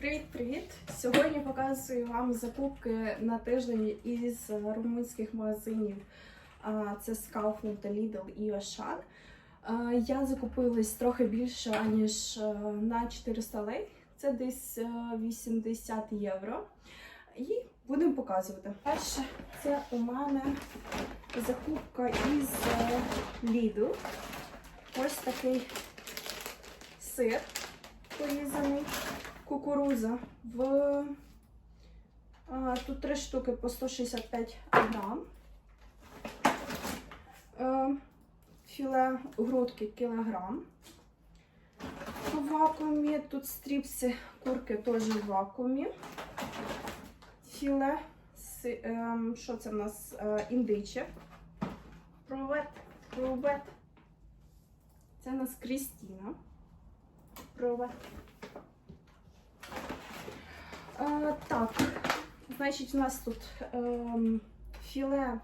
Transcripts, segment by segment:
Привіт-привіт! Сьогодні показую вам закупки на тиждень із румунських магазинів. Це Kaufland, Lidl і Auchan. А, Я закупилась трохи більше, ніж е, на 400 лей. Це десь е, 80 євро. І будемо показувати. Перше, це у мене закупка із е, Lidl. Ось такий сир порізаний кукуруза в а, тут три штуки по 165 грам. Е, філе грудки кілограм. В вакуумі. Тут стріпси курки теж в вакуумі. Філе, си- ем, що це в нас? Е, індиче. Провет, провет. Це у нас Крістіна. Провет. Так, значить, у нас тут ем, філе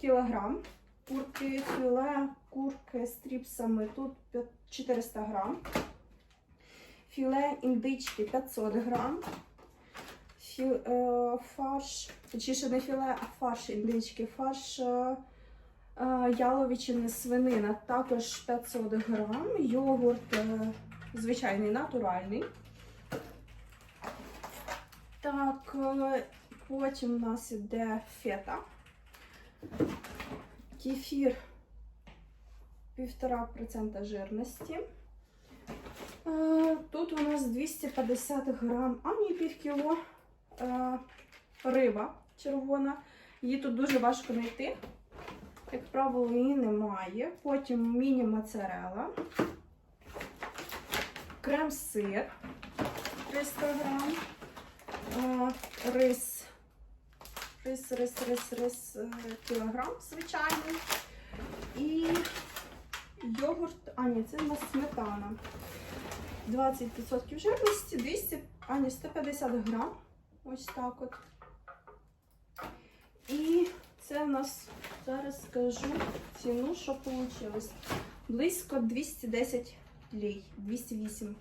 кілограм, курки, філе, курки з тріпсами тут 400 грам, філе індички 500 грам, фі, е, фарш, точніше не філе, а фарш індички, фарш е, е, яловичини свинина також 500 грам, йогурт е, звичайний натуральний. Так, е, потім у нас іде фета. Кефір 1,5% жирності. Е, Тут у нас 250 грам, а ні, пів кіло е, риба червона. Її тут дуже важко знайти. Як правило, її немає. Потім міні-моцарела. Крем-сир 300 грам. Рис. Рис, рис, рис, рис е, кілограм звичайний. І йогурт, а ні, це у нас сметана. 20% жирності, 200, а ні, 150 грам. Ось так от. І це у нас, зараз скажу ціну, що вийшло. Близько 210 лей, 208.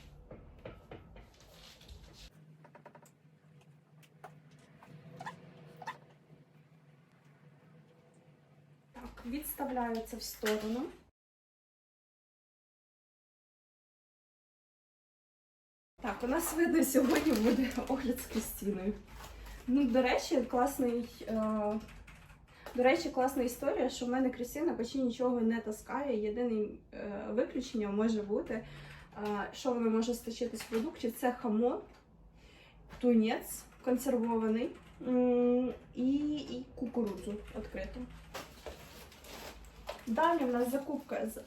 Так, відставляється в сторону. Так, у нас видно сьогодні буде огляд з Крістіною. Ну, до речі, класний. Е... До речі, класна історія, що в мене Крістіна почти нічого не таскає. Єдине е... виключення може бути, е... що вона може стачити з продуктів, це хамон, тунець консервований і, і кукурудзу відкриту. Далі в нас закупка з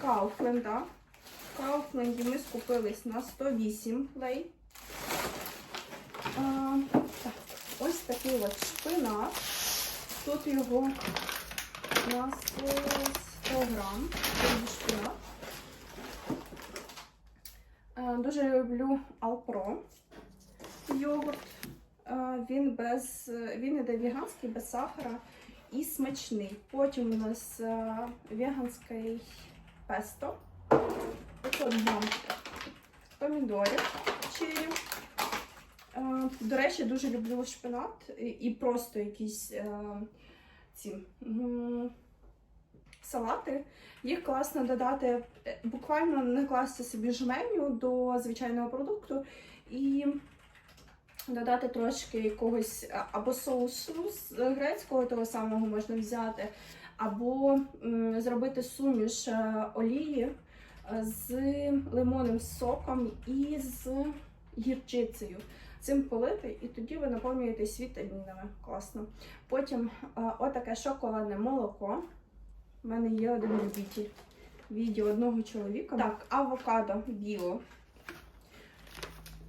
Кауфленда. В Кауфленді ми скупились на 108 лей. А, так, ось такий от шпинат. Тут його на 100 грам. Шпинат. А, дуже люблю Алпро йогурт. А, він без він іде веганський, без сахара і смачний. Потім у нас е, веганський песто. 500 грам помідорів чирі. Е, До речі, дуже люблю шпинат і, просто якісь е, ці салати. Їх класно додати, буквально накласти собі жменю до звичайного продукту і додати трошки якогось або соусу з грецького того самого можна взяти, або зробити суміш е, олії е, з лимонним соком і з гірчицею. Цим полити, і тоді ви наповнюєтесь вітамінами. Класно. Потім е, отаке шоколадне молоко. У мене є один любитель відео одного чоловіка. Так, авокадо біо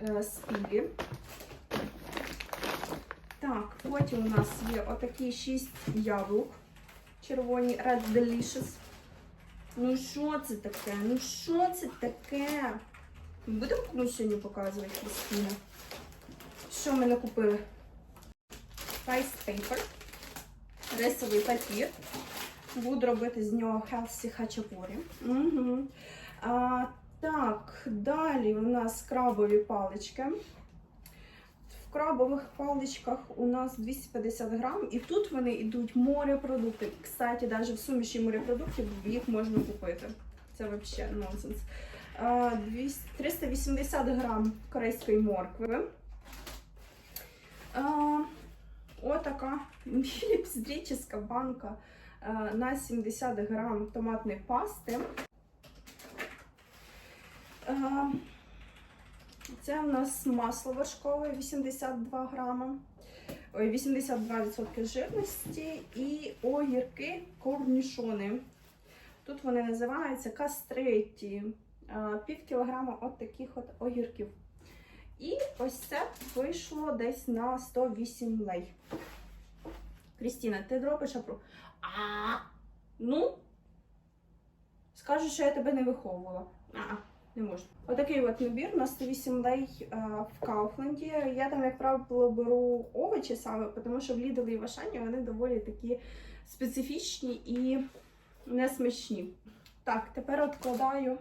е, з пілі. Так, потім у нас є отакі 6 яблук. Червоні Red Delicious. Ну що це таке? Ну що це таке? Будемо комусь сьогодні показувати Крістіна? Що ми накупили? Rice paper. Рисовий папір. Буду робити з нього healthy хачапурі. Угу. А, Так, далі у нас крабові палички. Крабових паличках у нас 250 грам, і тут вони йдуть морепродукти. Кстати, навіть в суміші морепродуктів їх можна купити. Це взагалі нонсенс. 380 грам корейської моркви. Отака міліпсдрічська банка на 70 грам томатної пасти. Це у нас масло вершкове 82 грама, 82% жирності і огірки корнішони. Тут вони називаються кастреті. Пів кілограма от таких от огірків. І ось це вийшло десь на 108 лей. Крістіна, ти робиш апру. А, ну, скажу, що я тебе не виховувала. А, не можу. Отакий от набір на 108 лей е, в Кауфленді. Я там, як правило, беру овочі саме, тому що в Lidl і в Ашані вони доволі такі специфічні і несмачні. Так, тепер відкладаю,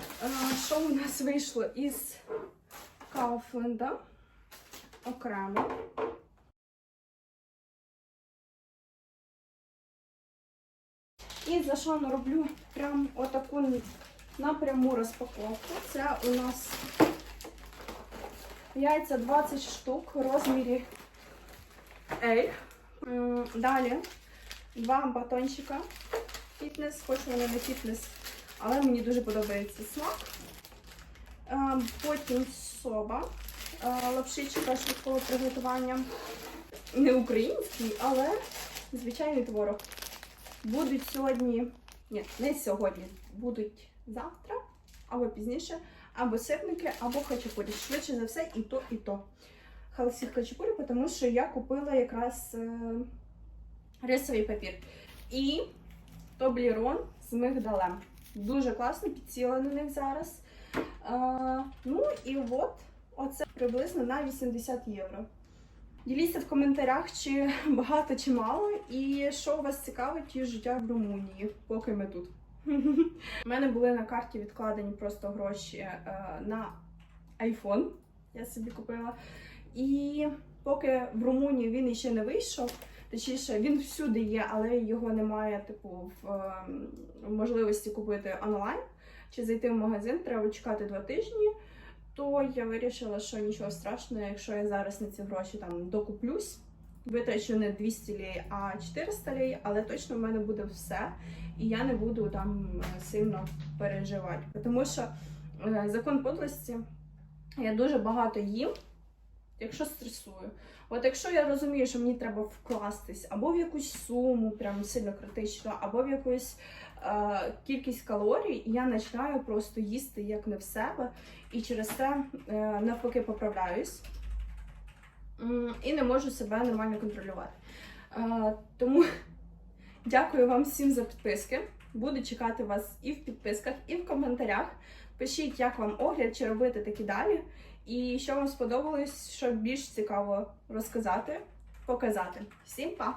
е, що у нас вийшло із Кауфленда окремо. І зашла роблю прям отаку напряму розпаковку. Це у нас яйця 20 штук в розмірі L. Далі два батончика фітнес, хоч вони не фітнес, але мені дуже подобається смак. Е, Потім соба, е, лапшичка швидкого приготування. Не український, але звичайний творог. Будуть сьогодні, ні, не сьогодні, будуть завтра, або пізніше, або сирники, або хачапурі. Швидше за все, і то, і то. Халсі хачапурі, тому що я купила якраз е, рисовий папір. І тоблірон з мигдалем. Дуже класно, підсіла на них зараз. Е, ну і от, оце приблизно на 80 євро. Діліться в коментарях, чи багато, чи мало, і що вас цікавить із життя в Румунії, поки ми тут. У мене були на карті відкладені просто гроші е, на iPhone. Я собі купила. І поки в Румунії він іще не вийшов, точніше, він всюди є, але його немає, типу, в е, можливості купити онлайн чи зайти в магазин, треба чекати два тижні. То я вирішила, що нічого страшного, якщо я зараз на ці гроші там докуплюсь, витрачу не 200 лей, а 400 лей, але точно в мене буде все, і я не буду там е, сильно переживати. Тому що е, закон подлості я дуже багато їм, якщо стресую. От якщо я розумію, що мені треба вкластись або в якусь суму, прям сильно критично, або в якусь е, кількість калорій, я починаю просто їсти як не в себе, і через це е, навпаки поправляюсь і не можу себе нормально контролювати. Е, тому дякую вам всім за підписки. Буду чекати вас і в підписках, і в коментарях. Пишіть, як вам огляд, чи робити такі далі. І що вам сподобалось, що більш цікаво розказати, показати. Всім па!